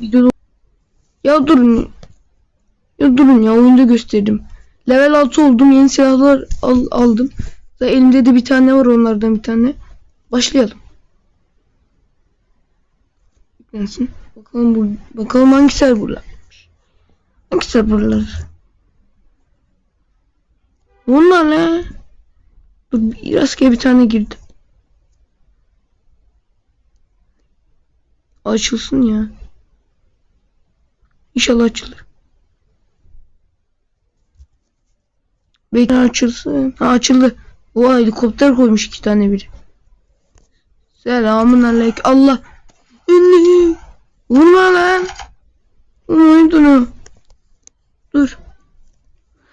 videoda ya durun ya durun ya oyunda gösterdim. Level 6 oldum yeni silahlar al- aldım. Ve elimde de bir tane var onlardan bir tane. Başlayalım. Yüklensin. Bakalım bu bakalım hangi serverlarmış. Hangi serverlar? Bunlar ne? Rastgele bir tane girdim. Açılsın ya. İnşallah açılır. Bekle açılsın. Ha açıldı. O helikopter koymuş iki tane biri. Selamun aleyküm. Allah. Ünlü. Vurma lan. Vurmayın onu. Dur.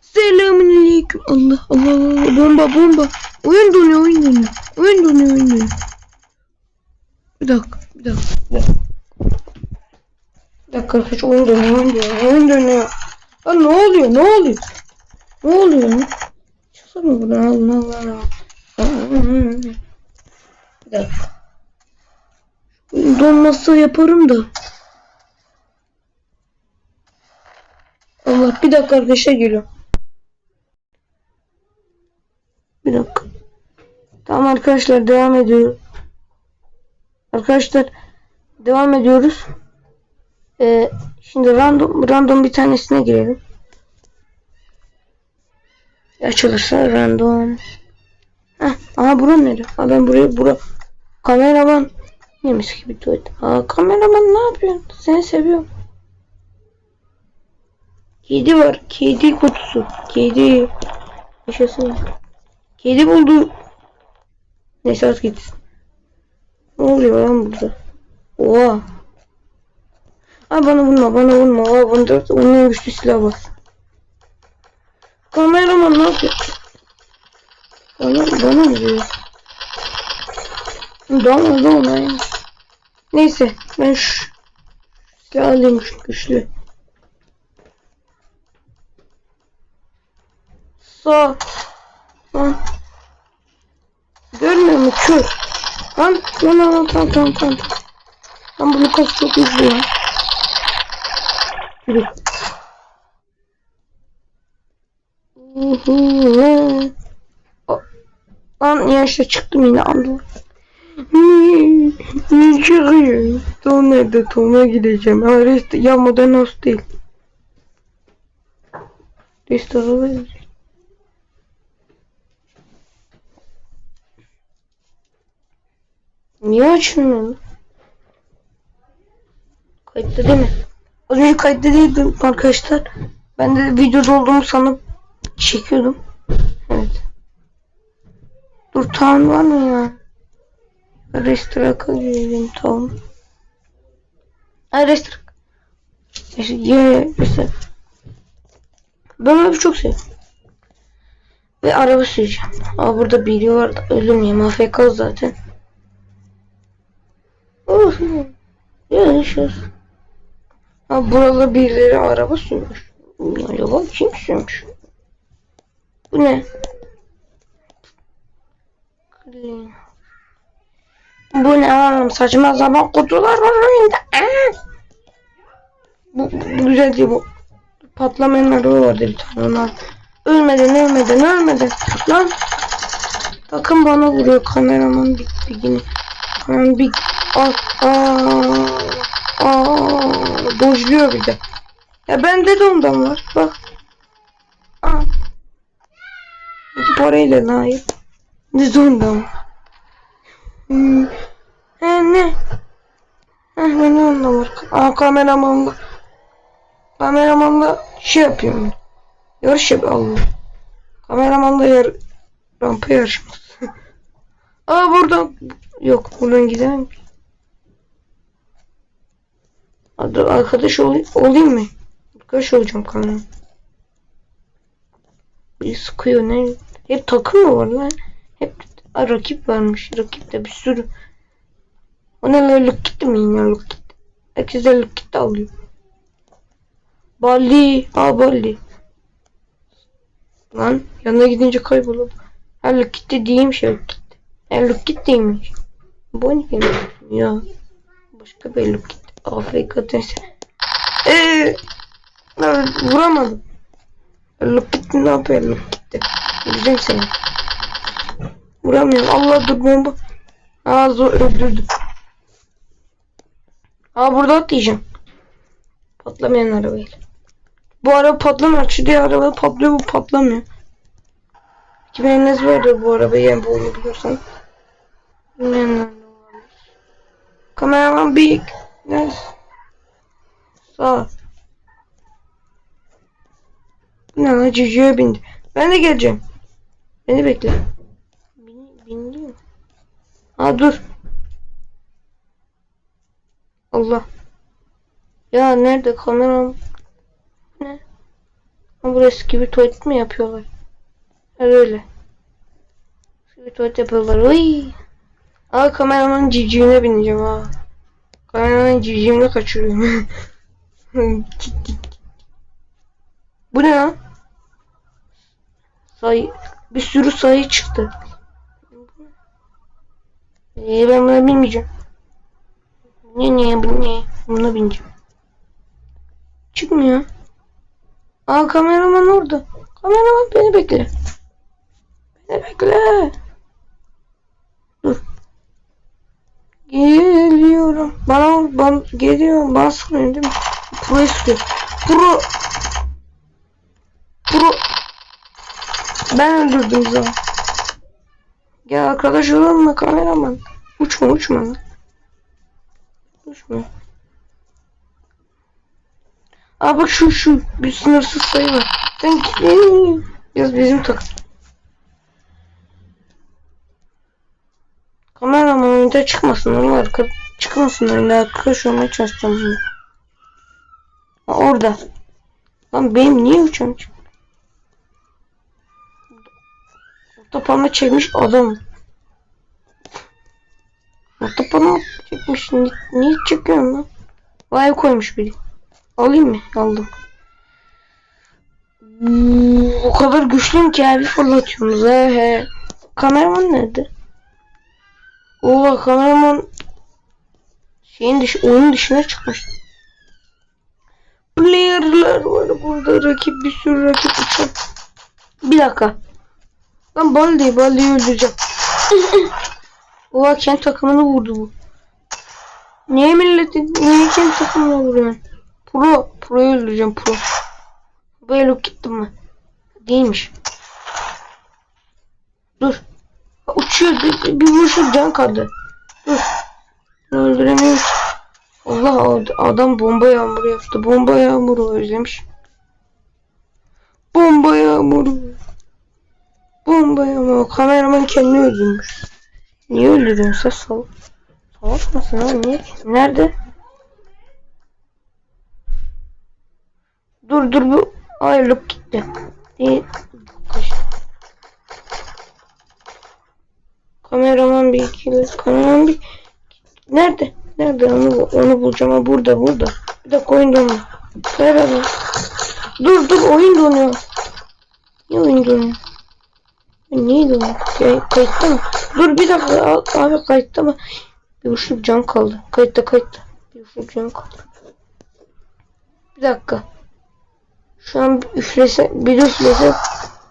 Selamun aleyküm. Allah Allah Allah. Bomba bomba. Oyun donuyor oyun donuyor. Oyun donuyor oyun donuyor. Bir dakika. Bir dakika. Bir. Bir dakika arkadaşlar oyun dönüyor oyun dönüyor. Oyun ne oluyor ne oluyor? Ne oluyor lan? Çıksana buradan Allah Allah. Bir dakika. Oyun donmazsa yaparım da. Allah bir dakika arkadaşlar geliyor. Bir dakika. Tamam arkadaşlar devam ediyoruz. Arkadaşlar devam ediyoruz. Ee, şimdi random random bir tanesine girelim. Açılırsa random. Heh, aha bura nere? Ha ben buraya bura kameraman yemiş gibi tuvalet. Aa kameraman ne yapıyorsun? Seni seviyorum. Kedi var. Kedi kutusu. Kedi. Yaşasın. Kedi buldu. Neyse at gitsin. Ne oluyor lan burada? Oha. Ay bana vurma bana vurma. Oha bunda onun en güçlü silah var. Kameraman ne yapıyor? Bana, bana mı diyor? Bana da ona Neyse ben şu silah alayım şu güçlü. Sağ. Lan. Görmüyor musun? Kör. Lan lan lan lan tamam tamam tamam. Lan bunu kaç çok hızlı ya. Yürü. Lan yaşta çıktım yine anladım. Ne çıkıyor? Tom nerede? Gideceğim. Ha rest ya modern house değil. Restore Niye açmıyor? Kayıtta değil mi? Az önce kayıtta değildim arkadaşlar. Ben de videoda olduğumu sanıp çekiyordum. Evet. Dur tamam var mı ya? Restorak'a girelim tamam. Ha restorak. Neyse ye restorak. Ben onu çok seviyorum. Ve araba süreceğim. Aa burada biri var da ölüm ya. AFK zaten. Of. Yaşasın. Ha burada birileri araba sürmüş. Acaba kim sürmüş? Bu ne? Bu ne oğlum saçma sapan kutular var oyunda. Aa! Bu, bu güzel değil bu. Patlamayan araba vardı bir. Ölmeden ölmeden ölmeden. Lan. Takım bana vuruyor kameraman bir, bir bir. Aa, aa, aa, dojluyor bir de. Ya bende de ondan var. Bak. Aa. Parayla layık. Ne de ondan var. Hmm. Ne? Heh ben onunla var. Aa kameramanla. Kameramanla şey yapıyorum. Yarış yap Allah. Kameramanla yar rampa yarışması. Aa buradan yok buradan gidemem. Hadi arkadaş ol olayım mı? Arkadaş olacağım kamera. Bir sıkıyor ne? Hep takım mı var lan? Hep Aa, rakip varmış. Rakip de bir sürü. O ne lan look mi yine look gitti. Herkes de look gitti alıyor. Bali. Aa Bali. Lan yanına gidince kaybolup. Ha look gitti diyeyim şey look gitti. Ha look gittiymiş. Bu ne ya? Başka bir look gitti. Afrika tenisi. Eee. Vuramadım. Look gitti ne yapıyor look gitti. Vuracağım seni. Vuramıyorum. Allah dur bomba. Aa zor öldürdüm. Aa burada atlayacağım. Patlamayan arabayla. Bu araba patlamıyor. Şu diğer araba patlıyor bu patlamıyor. Kim eliniz vardı bu arabayı yani bu oyunu biliyorsan. Kameraman büyük. Nerede? Sağ. Ne lan cücüye bindi. Ben de geleceğim. Beni bekle. Bin, bindi mi? Ha dur. Allah. Ya nerede kameram? Ne? Burası gibi tuvalet mi yapıyorlar? Öyle. Gibi tuvalet yapıyorlar. Uy. Aa kameramanın civcivine bineceğim ha. Kameramanın civcivini kaçırıyorum. Bu ne lan? Sayı. Bir sürü sayı çıktı. Ee, ben buna binmeyeceğim. Ne ne bu ne? Buna bineceğim. Çıkmıyor. Aa kameraman orada. Kameraman beni bekle. Beni bekle. Geliyorum. Bana, bana geliyorum. Bana sıkmıyor değil mi? Pro sıkıyor. Pro. Pro. Ben öldürdüm zaten. Gel arkadaş olalım mı kameraman? Uçma uçma. Uçma. Aa bak şu şu bir sınırsız sayı var. Sen git. Yaz bizim takım. Oyunda çıkmasın onun arka çıkmasın oyunda arkadaş olmaya çalışacağım bunu. Ha, orada. Lan benim niye uçağım çık? Orta çekmiş adam. Orta parmak çekmiş. Ni niye çekiyorsun lan? Vay koymuş biri. Alayım mı? Aldım. Hmm, o kadar güçlüyüm ki abi fırlatıyorsunuz he he. Kameraman nerede? Oo kameraman şeyin dışı oyun dışına çıkmış. Player'lar var burada rakip bir sürü rakip uçak. Bir dakika. Lan Baldi, Baldi'yi öldüreceğim. Oha kendi takımını vurdu bu. Niye milleti, niye kendi takımını vuruyorsun? Pro, Pro'yu öldüreceğim Pro. Elok gittim mi? Değilmiş. Dur. Uçuyor, bir, bir vuruşu can kaldı. Dur. Öldüremiyorum. Allah adam bomba yağmuru yaptı. Bomba yağmuru özlemiş. Bomba yağmuru. Bomba yağmuru. Kameraman kendini öldürmüş. Niye öldürüyorsun sen salak? Salak mısın lan niye? Nerede? Dur dur bu ayrılıp gitti. Değil. Kameraman bir ikili. Kameraman bir Nerede? Nerede onu onu bulacağım ama burada burada. Bir dakika oyun donuyor. Beraber. Dur dur oyun donuyor. Niye oyun donuyor? Niye donuyor? Ya, kayıtta mı? Dur bir dakika abi kayıtta mı? Bir uçluk can kaldı. Kayıtta kayıtta. Bir uçluk can kaldı. Bir dakika. Şu an üflese, bir üflese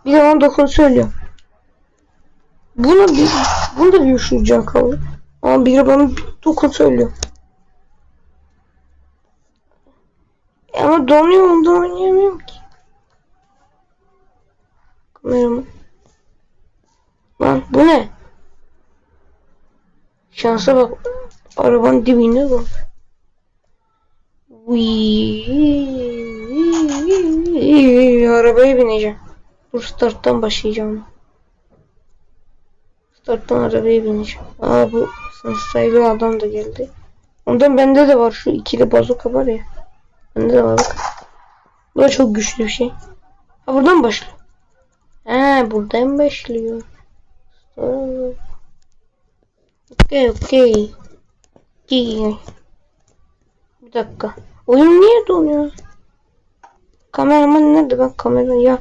bir de 19 söylüyor. Buna bir, bir uçluk can kaldı. Ama biri bana bir dokun söylüyor. E ama donuyor onda oynayamıyorum ki. Kameraman. Lan bu ne? Şansa bak. Arabanın dibinde bu. Wii. Arabaya bineceğim. Starttan başlayacağım. Starttan arabaya bineceğim. Aa bu sayılı adam da geldi. Ondan bende de var şu ikili bazuka var ya. Bende de var bak. Bu da çok güçlü bir şey. Ha buradan başlıyor. He buradan başlıyor. Okey okey. Bir dakika. Oyun niye donuyor? Kameraman nerede ben kamera ya.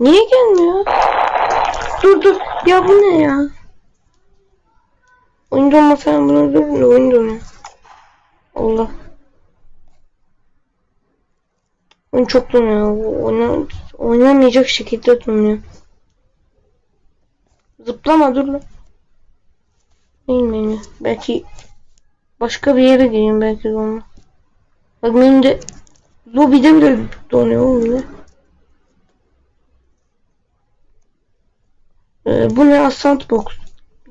Niye gelmiyor? Dur dur. Ya bu ne ya? Oyun donma falan bunu dur. Oyun donuyor. Allah. Oyun çok donuyor. Oyna, oynamayacak şekilde donuyor. Zıplama dur lan. Bilmiyorum. Belki başka bir yere gireyim belki de onu. Bak benim de lobide bile donuyor oğlum ya. Ee, bu ne Ascent Box?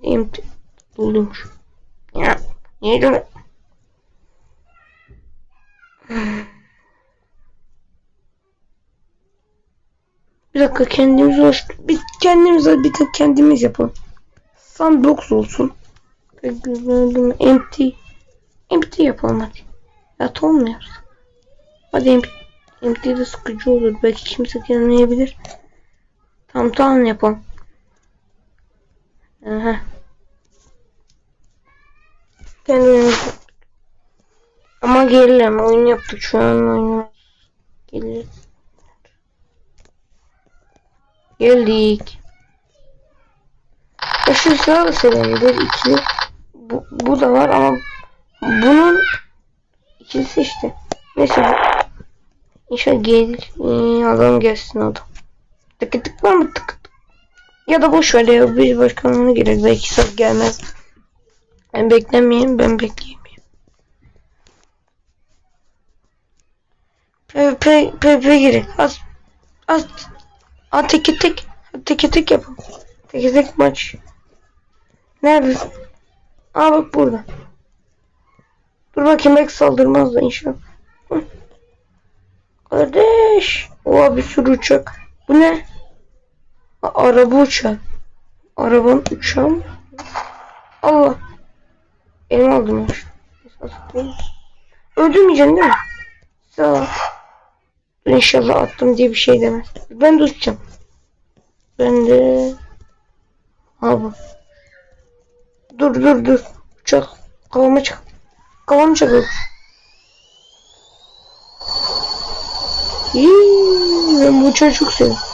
Empty buldummuş. Ya niye böyle? Bir dakika kendimiz hoş bir kendimiz bir tek kendimiz yapalım. Sandbox olsun. Empty. Empty yapalım hadi. Yat olmuyor. Hadi empty. Empty de sıkıcı olur. Belki kimse gelmeyebilir. Tam tamam yapalım. Aha. Kendi oyunumuzu. Ama gerilim oyun yaptık şu an oynuyoruz. Gelir. Geldik. Ya şu sıra seviyorum. ikili. Bu, bu da var ama bunun ikilisi işte. Neyse. İnşallah gelir. Ee, adam gelsin adam. Tıkı tık var mı tık. Ya da boş ver ya bir başkanlığına girer. Belki saat gelmez. Ben beklemeyeyim ben bekleyeyim. PvP PvP girin. Az az az teke tek teke tek yapalım. Teke tek maç. Neredesin? Aa bak burada. Dur bakayım belki saldırmaz da inşallah. Kardeş. Oha bir sürü uçak. Bu ne? Araba uçağı. Arabanın mı? Allah. Elim aldım ya. Öldürmeyeceksin değil mi? Sağ ol. İnşallah attım diye bir şey demez. Ben de uçacağım. Ben de... Abi. Dur dur dur. Uçak. Kafama çak. Kafam çakıyor. Yii, ben bu uçağı seviyorum.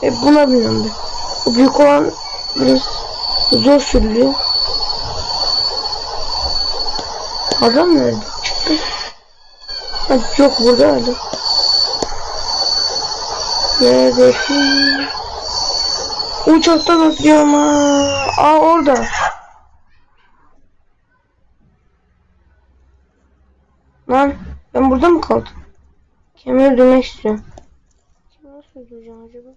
Hep buna ben. O büyük olan biraz zor sürülüyor. Adam nerede? Çıktı. Ha, yok burada adam. Neredesin? Uçaktan atlıyorum ha. Aa orada. Lan ben burada mı kaldım? Kimi öldürmek istiyorum. Nasıl öldüreceğim acaba?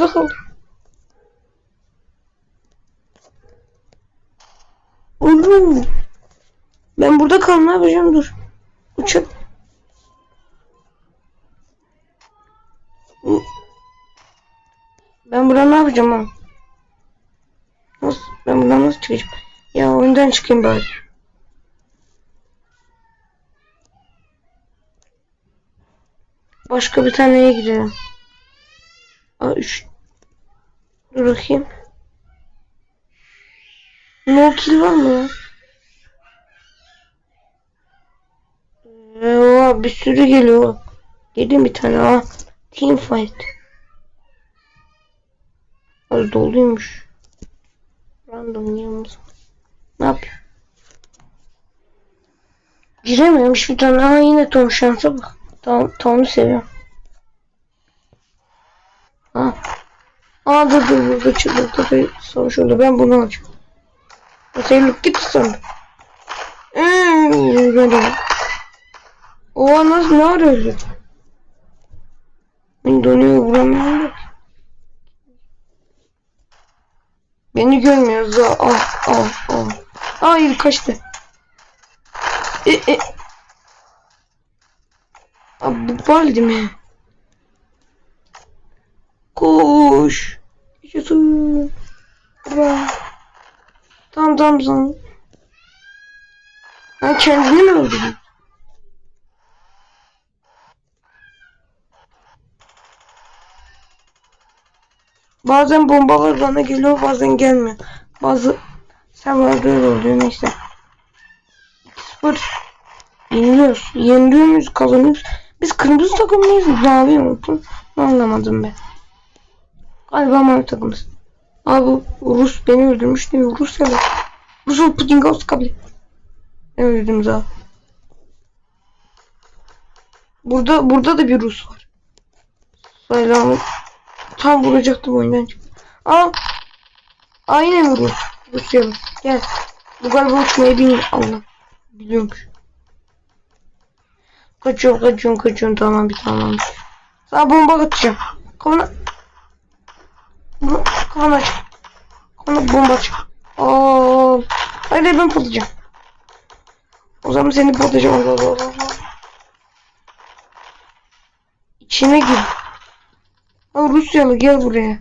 Burada kaldım. Oğlum. Ben burada kaldım ne yapacağım dur. Uçak. Ben buradan ne yapacağım ha? Nasıl? Ben buradan nasıl çıkacağım? Ya oyundan çıkayım bari. Başka bir taneye girelim. Aa üç. Dur bakayım. No kill var mı ya? Ee, oha, bir sürü geliyor. Gelin bir tane ha. Team fight. Az doluymuş. Random yalnız. Ne yapıyor? Giremiyorum hiçbir tane ama yine Tom şansa bak. Tom, Tom'u seviyorum. Ha. Aa dur dur burada. Burada savaş oldu. Ben bunu alacağım. Sen git sen. Hmm, böyle. Oha nasıl ne arıyorsun? Ben donuyor vuramıyorum da. Beni görmüyoruz da. Ah ah ah. Hayır kaçtı. E, e. Abi bu baldi mi? Koş. Yaşasın. Tamam tamam tamam. Ben kendini mi öldürdüm? Bazen bombalar bana geliyor bazen gelmiyor. Bazı öyle oluyor neyse. 0 Yeniliyoruz. Yeniliyor muyuz kazanıyoruz. Biz kırmızı takım mıyız? Mavi unuttum. Anlamadım ben. Galiba mavi takımız. Abi Rus beni öldürmüş değil mi? Rus ya da. Rusul Putin Ghost kabli. Ne öldüm za. Burada burada da bir Rus var. Selam. Tam vuracaktım oyundan çık. Aa. Aynen Rus. Rusyalı. Gel. Bu galiba uçmayı bilmiyor. Allah. Biliyormuş. Kaçıyorum kaçıyorum kaçıyorum tamam bir tamam. Sana bomba atacağım. Kafana. Bunu kafana aç. Kafana bomba aç. Oo. Hayır ben patlayacağım. O zaman seni patlayacağım. İçine gir. Ha Rusyalı gel buraya.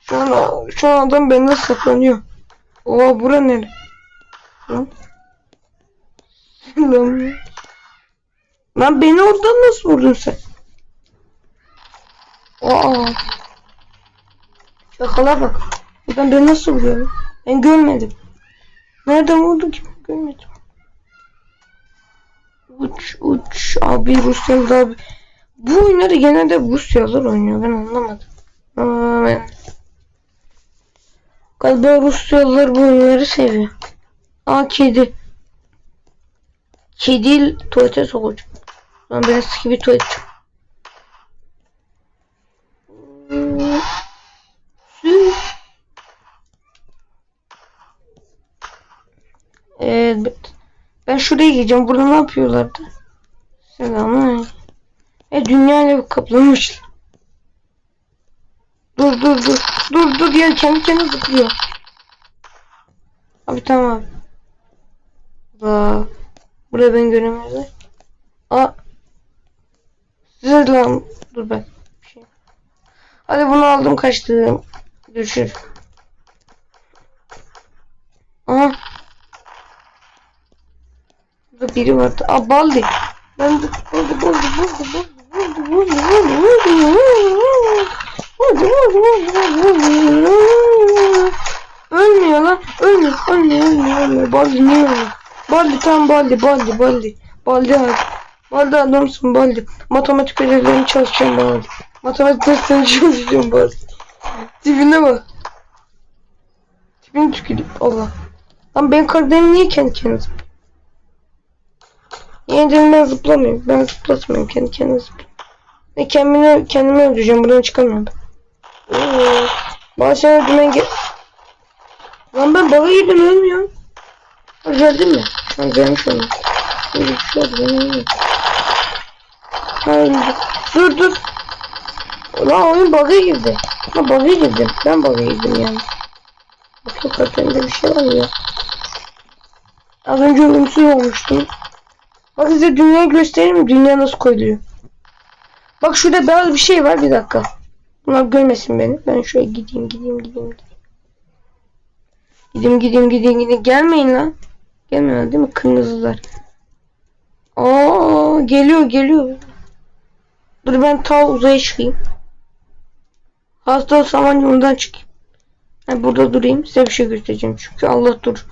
Şu an, şu an adam benden saklanıyor. Oha bura nere? Lan. Lan. Lan beni oradan nasıl vurdun sen? Aa. Şakalar bak. Buradan beni nasıl vuruyor? Ben görmedim. Nereden vurdu ki? Görmedim. Uç uç abi Rusyalı abi. Bu oyunları genelde Rusyalılar oynuyor. Ben anlamadım. Aa. Galiba Rusyalılar bu oyunları seviyor. Aa kedi. Kedi tuvalete sokacak. Lan ben eski bir tuvalet. Evet. Ben şuraya gideceğim. Burada ne yapıyorlardı? Selamın. E dünyayla kaplamışlar. Dur dur dur. Dur dur ya kendi kendine zıplıyor. Abi tamam. Aa, buraya ben göremiyorum. Aa. Lan. Dur ben. Şey. Hadi bunu aldım kaçtım. Görüşürüz. Aha. Burada biri vardı. Aa Baldi. Ben de Baldi Baldi Baldi Baldi Baldi Baldi Baldi Baldi Baldi Ölmüyor lan. Ölmüyor. Ölmüyor. Ölmüyor. Ölmüyor. Baldi niye ölmüyor? Baldi tam Baldi. Baldi. Baldi. Baldi abi. Baldi adamsın Baldi. Matematik ödevlerini çalışacağım Baldi. Matematik derslerini çalışacağım Baldi. Tipine bak. Tipini tükürüp Allah. Lan benim karakterim niye kendi kendine? Yeniden ben zıplamıyorum. Ben zıplatmıyorum. Kendi kendine zıplıyorum. Ve kendimi, kendimi öldüreceğim. Buradan çıkamıyorum. Oo. Bana sen öldürmen ge... Lan ben baba yedim ölmüyorum. Ha geldim mi? Ha gelmiş onu. Dur dur. Lan oyun bug'a girdi. Ha bug'a girdim. Ben bug'a girdim yani. Bakın karakterimde bir şey var ya. Az önce ölümsüz olmuştum. Bak size dünyayı göstereyim mi? Dünya nasıl koyuluyor. Bak şurada beyaz bir şey var bir dakika. Bunlar görmesin beni. Ben şöyle gideyim gideyim gideyim. Gideyim gideyim gideyim gideyim. gideyim. Gelmeyin lan. Gelmiyorlar değil mi? Kırmızılar. Aa geliyor geliyor. Dur ben ta uzaya çıkayım. Hasta saman yolundan çıkayım. Ben burada durayım. Size bir şey göstereceğim. Çünkü Allah dur.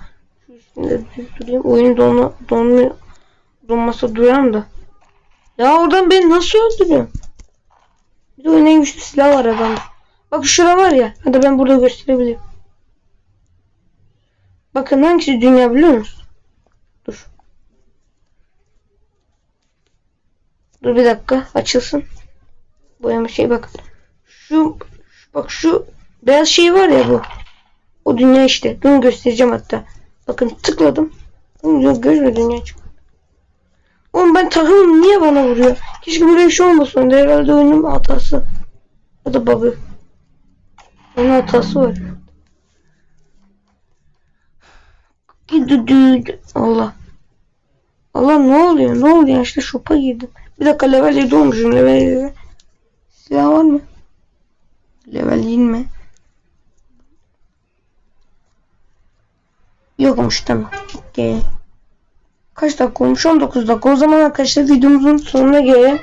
Düz durayım. Oyun donma, donmuyor. Donmasa duyarım da. Ya oradan beni nasıl öldürüyor? Bir de oyunun en güçlü silah var adamda. Bak şura var ya. Hadi ben burada gösterebilirim. Bakın hangisi dünya biliyor musun? Dur. Dur bir dakika açılsın. Boyama şey bakın. Şu bak şu beyaz şey var ya bu. O dünya işte. Bunu göstereceğim hatta. Bakın tıkladım. Gözüme dünya çıktı. Oğlum ben takımım niye bana vuruyor? Keşke böyle bir şey olmasın. Herhalde oyunun hatası. Ya da bug'ı. Onun hatası var. Allah. Allah ne oluyor? Ne oluyor? İşte şopa girdim. Bir dakika level 7 olmuşum. Level 7. Silah var mı? Level 20. Yokmuş tamam. Okey. Kaç dakika olmuş? 19 dakika. O zaman arkadaşlar videomuzun sonuna gelelim.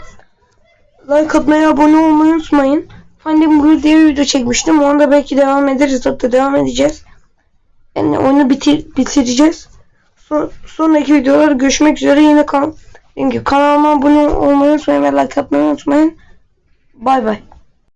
Like atmayı, abone olmayı unutmayın. Finding Blue diye bir video çekmiştim. Onu da belki devam ederiz. Hatta devam edeceğiz. Yani oyunu bitir bitireceğiz. Son, sonraki videolarda görüşmek üzere. Yine kan kanalıma abone olmayı unutmayın ve like atmayı unutmayın. Bay bay.